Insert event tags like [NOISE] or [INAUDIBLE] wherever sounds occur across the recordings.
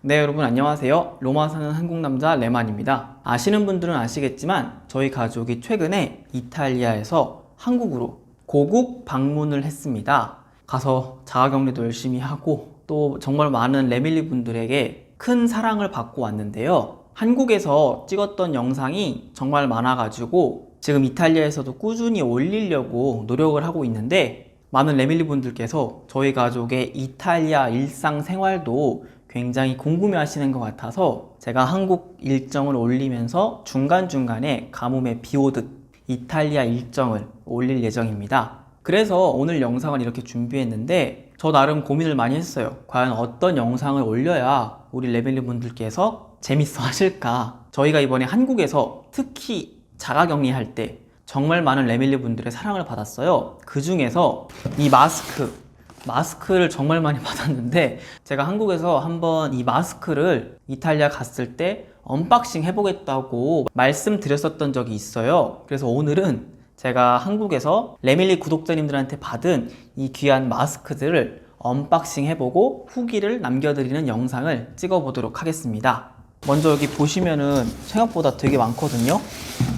네, 여러분 안녕하세요. 로마 사는 한국 남자 레만입니다. 아시는 분들은 아시겠지만 저희 가족이 최근에 이탈리아에서 한국으로 고국 방문을 했습니다. 가서 자가격리도 열심히 하고 또 정말 많은 레밀리 분들에게 큰 사랑을 받고 왔는데요. 한국에서 찍었던 영상이 정말 많아가지고 지금 이탈리아에서도 꾸준히 올리려고 노력을 하고 있는데 많은 레밀리 분들께서 저희 가족의 이탈리아 일상 생활도 굉장히 궁금해 하시는 것 같아서 제가 한국 일정을 올리면서 중간중간에 가뭄에 비 오듯 이탈리아 일정을 올릴 예정입니다. 그래서 오늘 영상을 이렇게 준비했는데 저 나름 고민을 많이 했어요. 과연 어떤 영상을 올려야 우리 레벨리 분들께서 재밌어 하실까? 저희가 이번에 한국에서 특히 자가 격리할 때 정말 많은 레밀리 분들의 사랑을 받았어요. 그 중에서 이 마스크, 마스크를 정말 많이 [LAUGHS] 받았는데 제가 한국에서 한번 이 마스크를 이탈리아 갔을 때 언박싱 해보겠다고 말씀드렸었던 적이 있어요. 그래서 오늘은 제가 한국에서 레밀리 구독자님들한테 받은 이 귀한 마스크들을 언박싱 해보고 후기를 남겨드리는 영상을 찍어보도록 하겠습니다. 먼저 여기 보시면은 생각보다 되게 많거든요.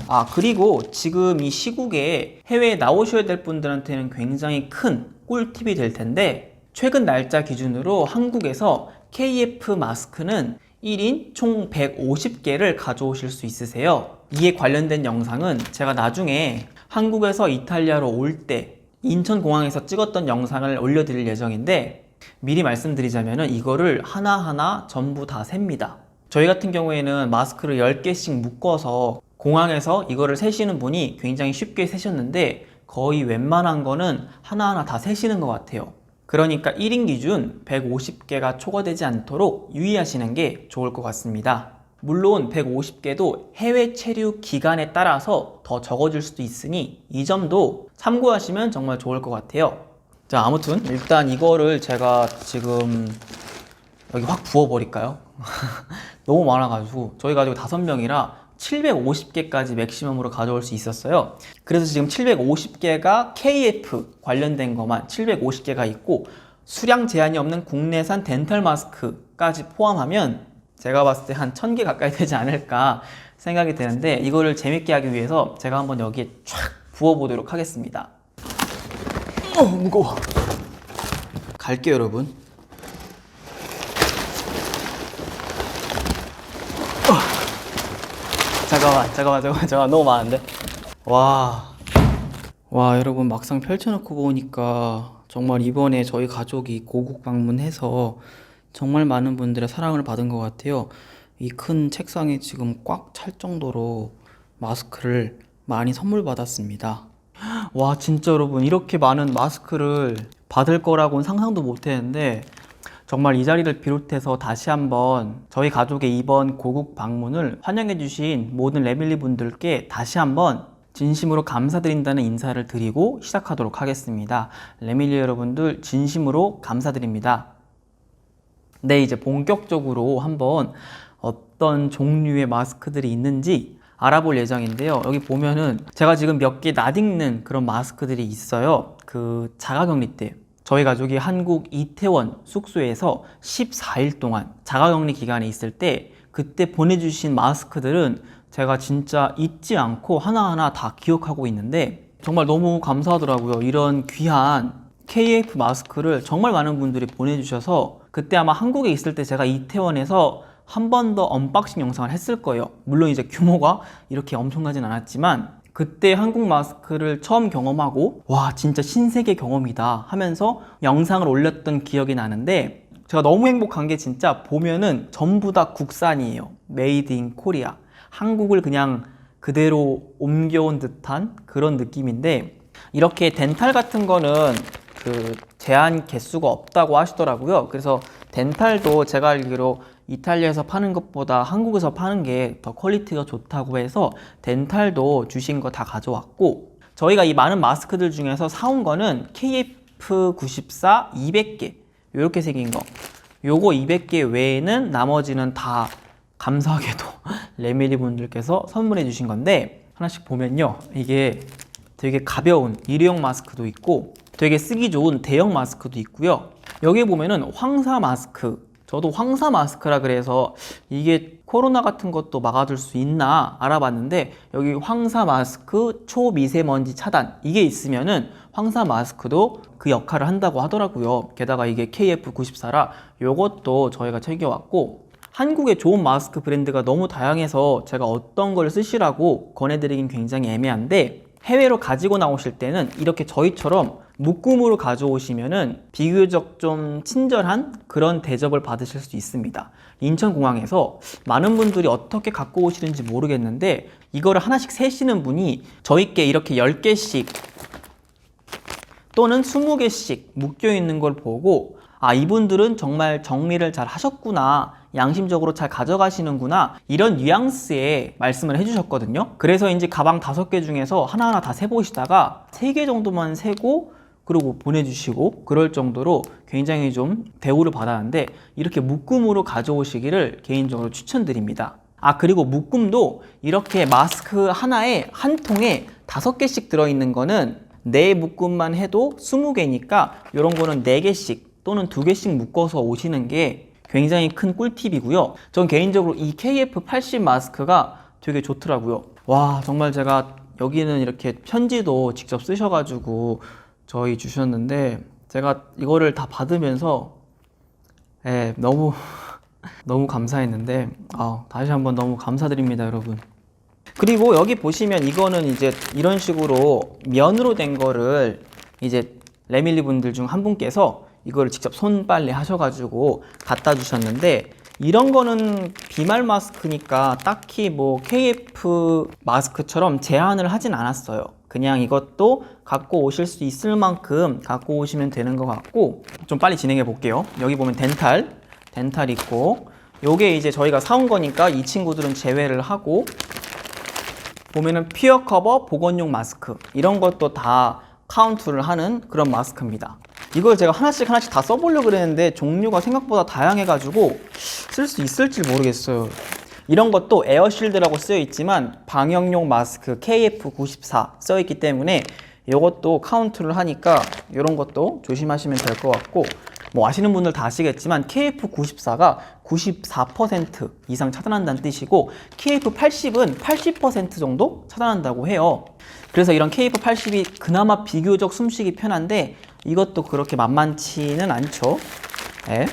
아, 그리고 지금 이 시국에 해외에 나오셔야 될 분들한테는 굉장히 큰 꿀팁이 될 텐데, 최근 날짜 기준으로 한국에서 KF 마스크는 1인 총 150개를 가져오실 수 있으세요. 이에 관련된 영상은 제가 나중에 한국에서 이탈리아로 올 때 인천공항에서 찍었던 영상을 올려드릴 예정인데, 미리 말씀드리자면은 이거를 하나하나 전부 다 셉니다. 저희 같은 경우에는 마스크를 10개씩 묶어서 공항에서 이거를 세시는 분이 굉장히 쉽게 세셨는데 거의 웬만한 거는 하나하나 다 세시는 것 같아요. 그러니까 1인 기준 150개가 초과되지 않도록 유의하시는 게 좋을 것 같습니다. 물론 150개도 해외 체류 기간에 따라서 더 적어질 수도 있으니 이 점도 참고하시면 정말 좋을 것 같아요. 자, 아무튼 일단 이거를 제가 지금 여기 확 부어버릴까요? [LAUGHS] 너무 많아가지고 저희 가지고 다섯 명이라 750개까지 맥시멈으로 가져올 수 있었어요. 그래서 지금 750개가 KF 관련된 것만 750개가 있고 수량 제한이 없는 국내산 덴탈 마스크까지 포함하면 제가 봤을 때 한 1000개 가까이 되지 않을까 생각이 되는데 이거를 재밌게 하기 위해서 제가 한번 여기에 촥 부어보도록 하겠습니다. 어, 무거워. 갈게요, 여러분. 잠깐만, 잠깐만, 잠깐만, 잠깐만, 너무 많은데? 와, 와, 여러분 막상 펼쳐놓고 보니까 정말 이번에 저희 가족이 고국 방문해서 정말 많은 분들의 사랑을 받은 것 같아요. 이 큰 책상에 지금 꽉 찰 정도로 마스크를 많이 선물 받았습니다. 와, 진짜 여러분, 이렇게 많은 마스크를 받을 거라고는 상상도 못 했는데, 정말 이 자리를 비롯해서 다시 한번 저희 가족의 이번 고국 방문을 환영해 주신 모든 레밀리 분들께 다시 한번 진심으로 감사드린다는 인사를 드리고 시작하도록 하겠습니다. 레밀리 여러분들 진심으로 감사드립니다. 네, 이제 본격적으로 한번 어떤 종류의 마스크들이 있는지 알아볼 예정인데요. 여기 보면은 제가 지금 몇 개 낯익는 그런 마스크들이 있어요. 그 자가격리 때 저희 가족이 한국 이태원 숙소에서 14일 동안 자가격리 기간에 있을 때 그때 보내주신 마스크들은 제가 진짜 잊지 않고 하나하나 다 기억하고 있는데 정말 너무 감사하더라고요. 이런 귀한 KF 마스크를 정말 많은 분들이 보내주셔서 그때 아마 한국에 있을 때 제가 이태원에서 한 번 더 언박싱 영상을 했을 거예요. 물론 이제 규모가 이렇게 엄청나진 않았지만 그때 한국 마스크를 처음 경험하고 와 진짜 신세계 경험이다 하면서 영상을 올렸던 기억이 나는데 제가 너무 행복한 게 진짜 보면은 전부 다 국산이에요. 메이드 인 코리아. 한국을 그냥 그대로 옮겨온 듯한 그런 느낌인데 이렇게 덴탈 같은 거는 그 제한 개수가 없다고 하시더라고요. 그래서 덴탈도 제가 알기로 이탈리아에서 파는 것보다 한국에서 파는 게 더 퀄리티가 좋다고 해서 덴탈도 주신 거 다 가져왔고 저희가 이 많은 마스크들 중에서 사온 거는 KF94 200개 이렇게 생긴 거. 요거 200개 외에는 나머지는 다 감사하게도 [LAUGHS] 레밀리 분들께서 선물해 주신 건데 하나씩 보면요. 이게 되게 가벼운 일회용 마스크도 있고 되게 쓰기 좋은 대형 마스크도 있고요 여기 보면은 황사 마스크 저도 황사 마스크라 그래서 이게 코로나 같은 것도 막아줄 수 있나 알아봤는데 여기 황사 마스크 초미세먼지 차단 이게 있으면은 황사 마스크도 그 역할을 한다고 하더라고요. 게다가 이게 KF94라 요것도 저희가 챙겨왔고 한국의 좋은 마스크 브랜드가 너무 다양해서 제가 어떤 걸 쓰시라고 권해드리긴 굉장히 애매한데 해외로 가지고 나오실 때는 이렇게 저희처럼 묶음으로 가져오시면은 비교적 좀 친절한 그런 대접을 받으실 수 있습니다. 인천공항에서 많은 분들이 어떻게 갖고 오시는지 모르겠는데 이거를 하나씩 세시는 분이 저희께 이렇게 10개씩 또는 20개씩 묶여 있는 걸 보고 아, 이분들은 정말 정리를 잘 하셨구나. 양심적으로 잘 가져가시는구나. 이런 뉘앙스의 말씀을 해주셨거든요. 그래서 이제 가방 다섯 개 중에서 하나하나 다 세보시다가 세 개 정도만 세고 그리고 보내주시고 그럴 정도로 굉장히 좀 대우를 받았는데 이렇게 묶음으로 가져오시기를 개인적으로 추천드립니다. 아, 그리고 묶음도 이렇게 마스크 하나에 한 통에 다섯 개씩 들어있는 거는 네 묶음만 해도 20개니까 이런 거는 네개씩 또는 두개씩 묶어서 오시는 게 굉장히 큰 꿀팁이고요. 전 개인적으로 이 KF80 마스크가 되게 좋더라고요. 와, 정말 제가 여기는 이렇게 편지도 직접 쓰셔가지고 저희 주셨는데 제가 이거를 다 받으면서 예, 너무 [LAUGHS] 너무 감사했는데 아, 다시 한번 너무 감사드립니다, 여러분. 그리고 여기 보시면 이거는 이제 이런 식으로 면으로 된 거를 이제 레밀리 분들 중 한 분께서 이거를 직접 손빨래 하셔가지고 갖다 주셨는데 이런 거는 비말 마스크니까 딱히 뭐 KF 마스크처럼 제한을 하진 않았어요. 그냥 이것도 갖고 오실 수 있을 만큼 갖고 오시면 되는 것 같고 좀 빨리 진행해 볼게요. 여기 보면 덴탈, 덴탈 있고 요게 이제 저희가 사온 거니까 이 친구들은 제외를 하고 보면은 피어 커버 보건용 마스크 이런 것도 다 카운트를 하는 그런 마스크입니다. 이걸 제가 하나씩 하나씩 다 써보려고 그랬는데 종류가 생각보다 다양해가지고 쓸 수 있을지 모르겠어요. 이런 것도 에어실드라고 쓰여 있지만 방역용 마스크 KF94 써 있기 때문에 이것도 카운트를 하니까 이런 것도 조심하시면 될 것 같고 뭐 아시는 분들 다 아시겠지만 KF94가 94% 이상 차단한다는 뜻이고 KF80은 80% 정도 차단한다고 해요. 그래서 이런 KF80이 그나마 비교적 숨쉬기 편한데 이것도 그렇게 만만치는 않죠. 예.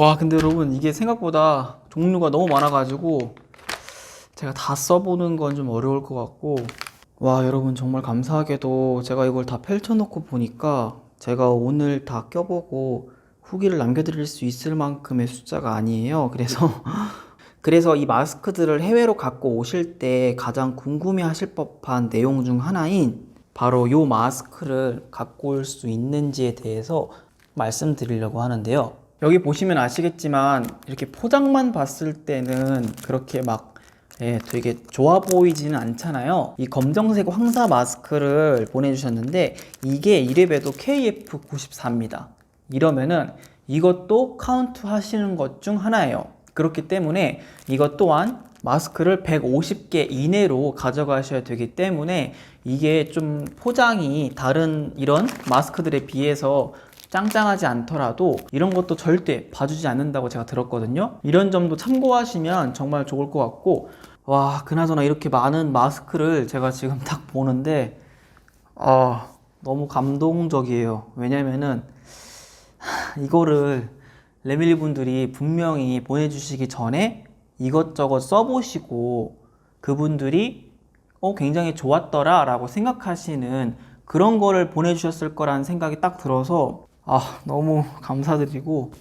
와 근데 여러분 이게 생각보다 종류가 너무 많아가지고 제가 다 써보는 건 좀 어려울 것 같고 와 여러분 정말 감사하게도 제가 이걸 다 펼쳐놓고 보니까 제가 오늘 다 껴보고 후기를 남겨드릴 수 있을 만큼의 숫자가 아니에요 그래서 [LAUGHS] 그래서 이 마스크들을 해외로 갖고 오실 때 가장 궁금해 하실 법한 내용 중 하나인 바로 요 마스크를 갖고 올 수 있는지에 대해서 말씀드리려고 하는데요. 여기 보시면 아시겠지만 이렇게 포장만 봤을 때는 그렇게 막 예, 되게 좋아 보이지는 않잖아요. 이 검정색 황사 마스크를 보내주셨는데 이게 이래봬도 KF94입니다. 이러면은 이것도 카운트 하시는 것 중 하나예요. 그렇기 때문에 이것 또한 마스크를 150개 이내로 가져가셔야 되기 때문에 이게 좀 포장이 다른 이런 마스크들에 비해서 짱짱하지 않더라도 이런 것도 절대 봐주지 않는다고 제가 들었거든요. 이런 점도 참고하시면 정말 좋을 것 같고 와 그나저나 이렇게 많은 마스크를 제가 지금 [LAUGHS] 딱 보는데 아 너무 감동적이에요. 왜냐면은 하, [SIGHS] 이거를 레밀리 분들이 분명히 보내주시기 전에 이것저것 써보시고 그분들이 어, 굉장히 좋았더라 라고 생각하시는 그런 거를 보내주셨을 거라는 생각이 딱 들어서 아, 너무 감사드리고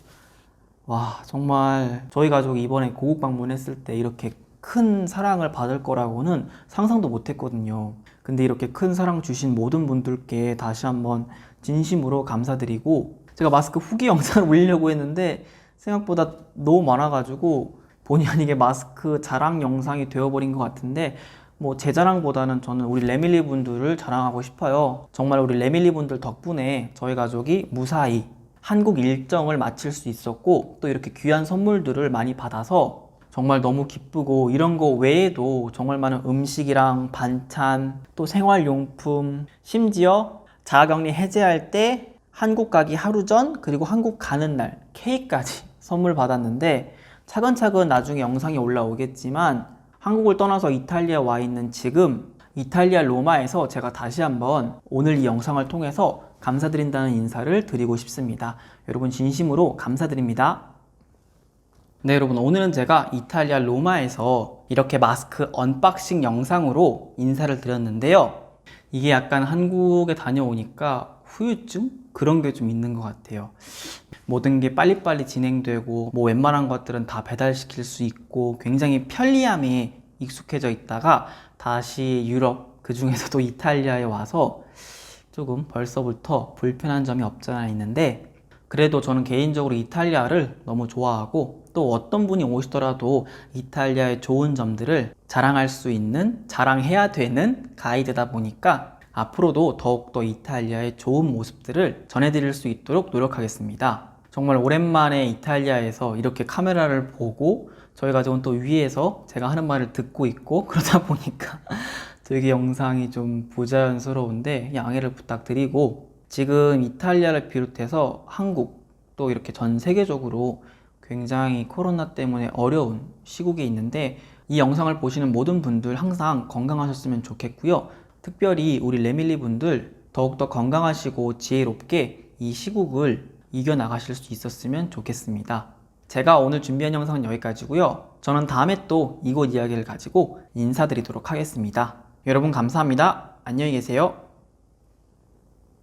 와, 정말 저희 가족이 이번에 고국 방문했을 때 이렇게 큰 사랑을 받을 거라고는 상상도 못 했거든요. 근데 이렇게 큰 사랑 주신 모든 분들께 다시 한번 진심으로 감사드리고 제가 마스크 후기 영상을 [LAUGHS] 올리려고 했는데 생각보다 너무 많아가지고 본의 아니게 마스크 자랑 영상이 되어버린 것 같은데 뭐 제 자랑보다는 저는 우리 레밀리 분들을 자랑하고 싶어요. 정말 우리 레밀리 분들 덕분에 저희 가족이 무사히 한국 일정을 마칠 수 있었고 또 이렇게 귀한 선물들을 많이 받아서 정말 너무 기쁘고 이런 거 외에도 정말 많은 음식이랑 반찬 또 생활용품 심지어 자가격리 해제할 때 한국 가기 하루 전 그리고 한국 가는 날 케이크까지 [LAUGHS] 선물 받았는데 차근차근 나중에 영상이 올라오겠지만 한국을 떠나서 이탈리아 와 있는 지금 이탈리아 로마에서 제가 다시 한번 오늘 이 영상을 통해서 감사드린다는 인사를 드리고 싶습니다. 여러분 진심으로 감사드립니다. 네, 여러분 오늘은 제가 이탈리아 로마에서 이렇게 마스크 언박싱 영상으로 인사를 드렸는데요. 이게 약간 한국에 다녀오니까 후유증 그런 게 좀 있는 것 같아요. 모든 게 빨리빨리 진행되고 뭐 웬만한 것들은 다 배달시킬 수 있고 굉장히 편리함에 익숙해져 있다가 다시 유럽 그 중에서도 [LAUGHS] 이탈리아에 와서 조금 벌써부터 불편한 점이 없잖아 있는데 그래도 저는 개인적으로 이탈리아를 너무 좋아하고 또 어떤 분이 오시더라도 이탈리아의 좋은 점들을 자랑할 수 있는 자랑해야 되는 가이드다 보니까 앞으로도 더욱더 이탈리아의 좋은 모습들을 전해드릴 수 있도록 노력하겠습니다. 정말 오랜만에 이탈리아에서 이렇게 카메라를 보고 저희 가족은 또 위에서 제가 하는 말을 듣고 있고 [LAUGHS] 그러다 보니까 되게 영상이 좀 부자연스러운데 양해를 부탁드리고 지금 이탈리아를 비롯해서 한국 또 이렇게 전 세계적으로 굉장히 코로나 때문에 어려운 시국에 있는데 이 영상을 보시는 모든 분들 항상 건강하셨으면 좋겠고요. 특별히 우리 레밀리 분들 더욱더 건강하시고 지혜롭게 이 시국을 이겨나가실 수 있었으면 좋겠습니다. 제가 오늘 준비한 영상은 여기까지고요. 저는 다음에 또 이곳 이야기를 가지고 인사드리도록 하겠습니다. 여러분 감사합니다. 안녕히 계세요.